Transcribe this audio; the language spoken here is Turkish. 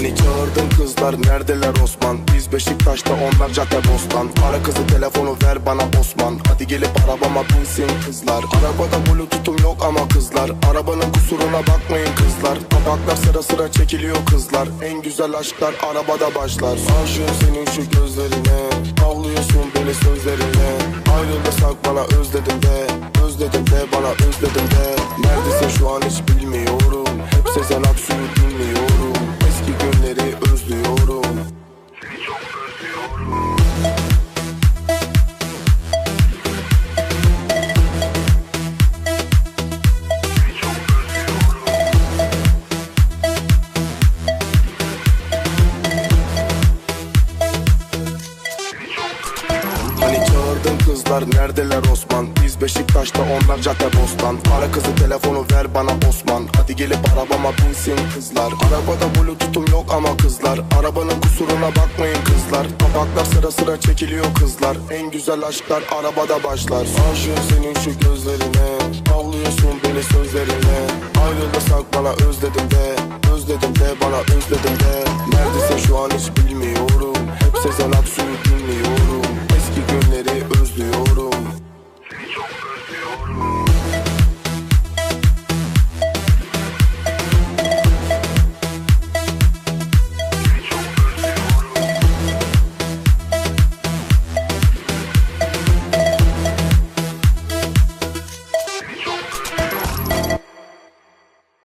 Hani çağırdın kızlar. Neredeler Osman? Biz Beşiktaş'ta onlar cadde bostan Ara kızı telefonu ver bana Osman. Hadi gelip arabama binsin kızlar. Arabada bluetooth'um yok ama kızlar. Arabanın kusuruna bakmayın kızlar. Tabaklar sıra sıra çekiliyor kızlar. En güzel aşklar arabada başlar. Aşığım senin şu gözlerine. Avlıyorsun beni sözlerine. Ayrılırsak bana özledim de. Özledim de bana özledim de. Neredesin şu an hiç bilmiyorum. Hep Sezen Aksu'yu dinliyorum kızlar neredeler Osman? Biz Beşiktaş'ta onlar cadde bostan. Ara kızı telefonu ver bana Osman. Hadi gelip arabama binsin kızlar. Arabada bluetooth'um yok ama kızlar. Arabanın kusuruna bakmayın kızlar. Tabaklar sıra sıra çekiliyor kızlar. En güzel aşklar arabada başlar. Aşığım senin şu gözlerine. Avlıyorsun beni sözlerine. Ayrılırsak bana özledim de. Özledim de bana özledim de. Neredesin şu an hiç bilmiyorum. Hep Sezen Aksu'yu dinliyorum